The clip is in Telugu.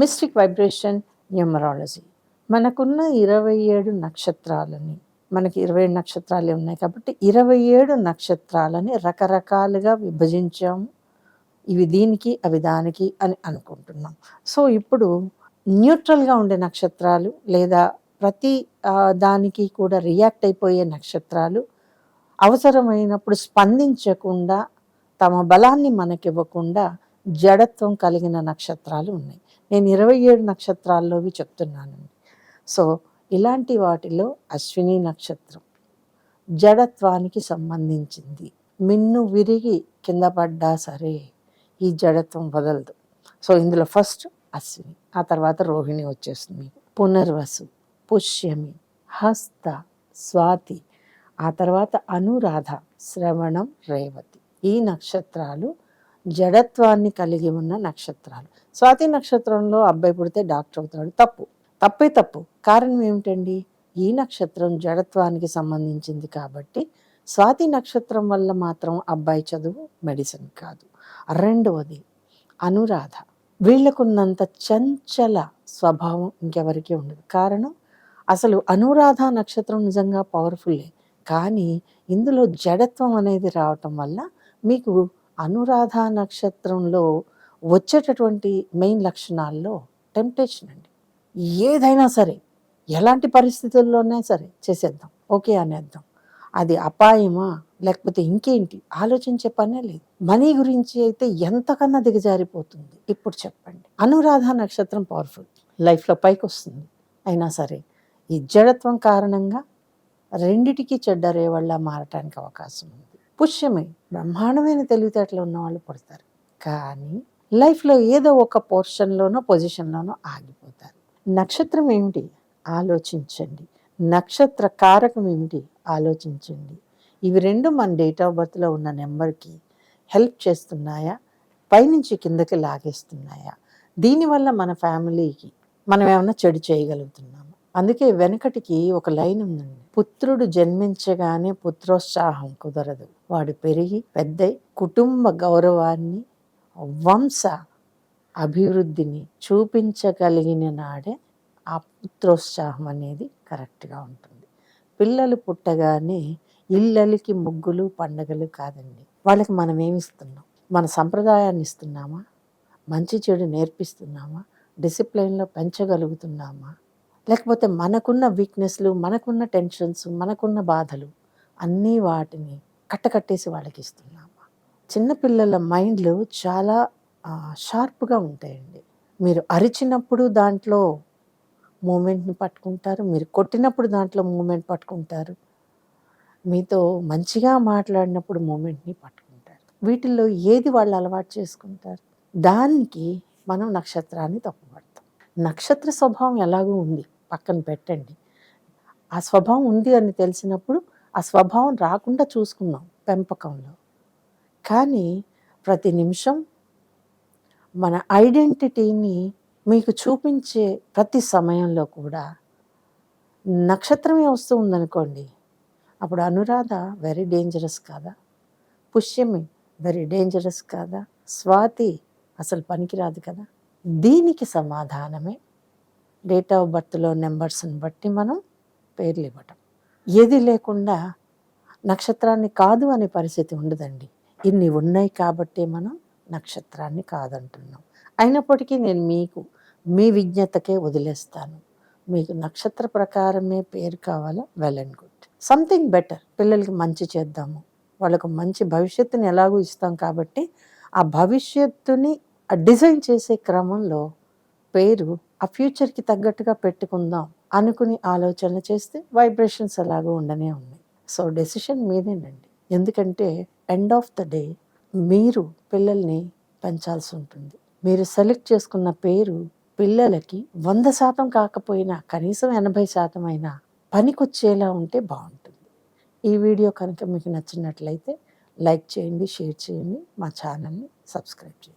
Mystic vibration numerology. మనకున్న ఇరవై ఏడు నక్షత్రాలని మనకి ఇరవై ఏడు నక్షత్రాలే ఉన్నాయి కాబట్టి ఇరవై ఏడు నక్షత్రాలని రకరకాలుగా విభజించాము ఇవి దీనికి అవి దానికి అని అనుకుంటున్నాం. సో ఇప్పుడు న్యూట్రల్గా ఉండే నక్షత్రాలు లేదా ప్రతి దానికి కూడా రియాక్ట్ అయిపోయే నక్షత్రాలు అవసరమైనప్పుడు స్పందించకుండా తమ బలాన్ని మనకివ్వకుండా జడత్వం కలిగిన నక్షత్రాలు ఉన్నాయి. నేను ఇరవై ఏడు నక్షత్రాల్లోవి చెప్తున్నానండి. సో ఇలాంటి వాటిలో అశ్విని నక్షత్రం జడత్వానికి సంబంధించింది. మిన్ను విరిగి కింద పడ్డా సరే ఈ జడత్వం వదలదు. సో ఇందులో ఫస్ట్ అశ్విని ఆ తర్వాత రోహిణి వచ్చేస్తుంది పునర్వసు పుష్యమి హస్త స్వాతి ఆ తర్వాత అనురాధ శ్రవణం రేవతి ఈ నక్షత్రాలు జడత్వాన్ని కలిగి ఉన్న నక్షత్రాలు. స్వాతి నక్షత్రంలో అబ్బాయి పుడితే డాక్టర్ అవుతాడు. తప్పు. తప్పే తప్పు. కారణం ఏమిటండి? ఈ నక్షత్రం జడత్వానికి సంబంధించింది కాబట్టి స్వాతి నక్షత్రం వల్ల మాత్రం అబ్బాయి చదువు మెడిసిన్ కాదు. రెండవది అనురాధ. వీళ్ళకున్నంత చంచల స్వభావం ఇంకెవరికి ఉండదు. కారణం? అసలు అనురాధ నక్షత్రం నిజంగా పవర్ఫుల్లే కానీ ఇందులో జడత్వం అనేది రావటం వల్ల మీకు అనురాధ నక్షత్రంలో వచ్చేటటువంటి మెయిన్ లక్షణాల్లో టెంప్టేషన్ అండి. ఏదైనా సరే ఎలాంటి పరిస్థితుల్లోనే సరే చేసేద్దాం. ఓకే అనేద్దాం. అది అపాయమా? లేకపోతే ఇంకేంటి? ఆలోచించే పనే లేదు. మనీ గురించి అయితే ఎంతకన్నా దిగజారిపోతుంది. ఇప్పుడు చెప్పండి. అనురాధ నక్షత్రం పవర్ఫుల్. లైఫ్లో పైకి వస్తుంది అయినా సరే ఈ జడత్వం కారణంగా రెండిటికి చెడ్డ రేవళ్ళ మారటానికి అవకాశం ఉంది. పుష్యమై బ్రహ్మాండమైన తెలివితేటలు ఉన్న వాళ్ళు పుడతారు. కానీ లైఫ్లో ఏదో ఒక పోర్షన్లోనో పొజిషన్లోనో ఆగిపోతారు. నక్షత్రం ఏమిటి? ఆలోచించండి. నక్షత్ర కారకం ఏమిటి? ఆలోచించండి. ఇవి రెండు మన డేట్ ఆఫ్ బర్త్లో ఉన్న నెంబర్కి హెల్ప్ చేస్తున్నాయా? పైనుంచి కిందకి లాగేస్తున్నాయా? దీనివల్ల మన ఫ్యామిలీకి మనం ఏమైనా చెడు చేయగలుగుతున్నాం అందుకే వెనకటికి ఒక లైన్ ఉందండి. పుత్రుడు జన్మించగానే పుత్రోత్సాహం కుదరదు. వాడు పెరిగి పెద్ద కుటుంబ గౌరవాన్ని వంశ అభివృద్ధిని చూపించగలిగిన నాడే ఆ పుత్రోత్సాహం అనేది కరెక్ట్గా ఉంటుంది. పిల్లలు పుట్టగానే ఇళ్ళలికి ముగ్గులు పండగలు కాదండి. వాళ్ళకి మనం ఏమిస్తున్నాం మన సంప్రదాయాన్ని ఇస్తున్నామా? మంచి చెడు నేర్పిస్తున్నామా? డిసిప్లైన్లో పెంచగలుగుతున్నామా? లేకపోతే మనకున్న వీక్నెస్లు మనకున్న టెన్షన్స్ మనకున్న బాధలు అన్నీ వాటిని కట్టకట్టేసి వాళ్ళకి ఇస్తున్నాము చిన్నపిల్లల మైండ్లు చాలా షార్ప్గా ఉంటాయండి. మీరు అరిచినప్పుడు దాంట్లో మూమెంట్ని పట్టుకుంటారు మీరు కొట్టినప్పుడు దాంట్లో మూమెంట్ పట్టుకుంటారు మీతో మంచిగా మాట్లాడినప్పుడు మూమెంట్ని పట్టుకుంటారు. వీటిల్లో ఏది వాళ్ళు అలవాటు చేసుకుంటారు? దానికి మనం నక్షత్రాన్ని తప్పుపడతాం. నక్షత్ర స్వభావం ఎలాగూ ఉంది. పక్కన పెట్టండి. ఆ స్వభావం ఉంది అని తెలిసినప్పుడు ఆ స్వభావం రాకుండా చూసుకున్నాం పెంపకంలో. కానీ ప్రతి నిమిషం మన ఐడెంటిటీని మీకు చూపించే ప్రతి సమయంలో కూడా నక్షత్రమే వస్తూ ఉందనుకోండి. అప్పుడు అనురాధ వెరీ డేంజరస్ కాదా? పుష్యమి వెరీ డేంజరస్ కాదా? స్వాతి అసలు పనికిరాదు కదా? దీనికి సమాధానమే. డేట్ ఆఫ్ బర్త్లో నెంబర్స్ని బట్టి మనం పేర్లు ఇవ్వటం. ఏది లేకుండా నక్షత్రాన్ని కాదు అనే పరిస్థితి ఉండదండి. ఇన్ని ఉన్నాయి కాబట్టి మనం నక్షత్రాన్ని కాదంటున్నాం. అయినప్పటికీ నేను మీకు మీ విజ్ఞతకే వదిలేస్తాను. మీకు నక్షత్ర ప్రకారమే పేరు కావాలా? Well and good. Something better. పిల్లలకి మంచి చేద్దాము. వాళ్ళకు మంచి భవిష్యత్తుని ఎలాగూ ఇస్తాం కాబట్టి ఆ భవిష్యత్తుని డిజైన్ చేసే క్రమంలో పేరు ఆ ఫ్యూచర్కి తగ్గట్టుగా పెట్టుకుందాం అనుకుని ఆలోచన చేస్తే వైబ్రేషన్స్ అలాగే ఉండనే ఉన్నాయి. సో డెసిషన్ మీదేనండి. ఎందుకంటే ఎండ్ ఆఫ్ ద డే మీరు పిల్లల్ని పెంచాల్సి ఉంటుంది. మీరు సెలెక్ట్ చేసుకున్న పేరు పిల్లలకి వంద శాతం కాకపోయినా కనీసం ఎనభై శాతం అయినా పనికొచ్చేలా ఉంటే బాగుంటుంది. ఈ వీడియో కనుక మీకు నచ్చినట్లయితే లైక్ చేయండి షేర్ చేయండి మా ఛానల్ని సబ్స్క్రైబ్ చేయండి.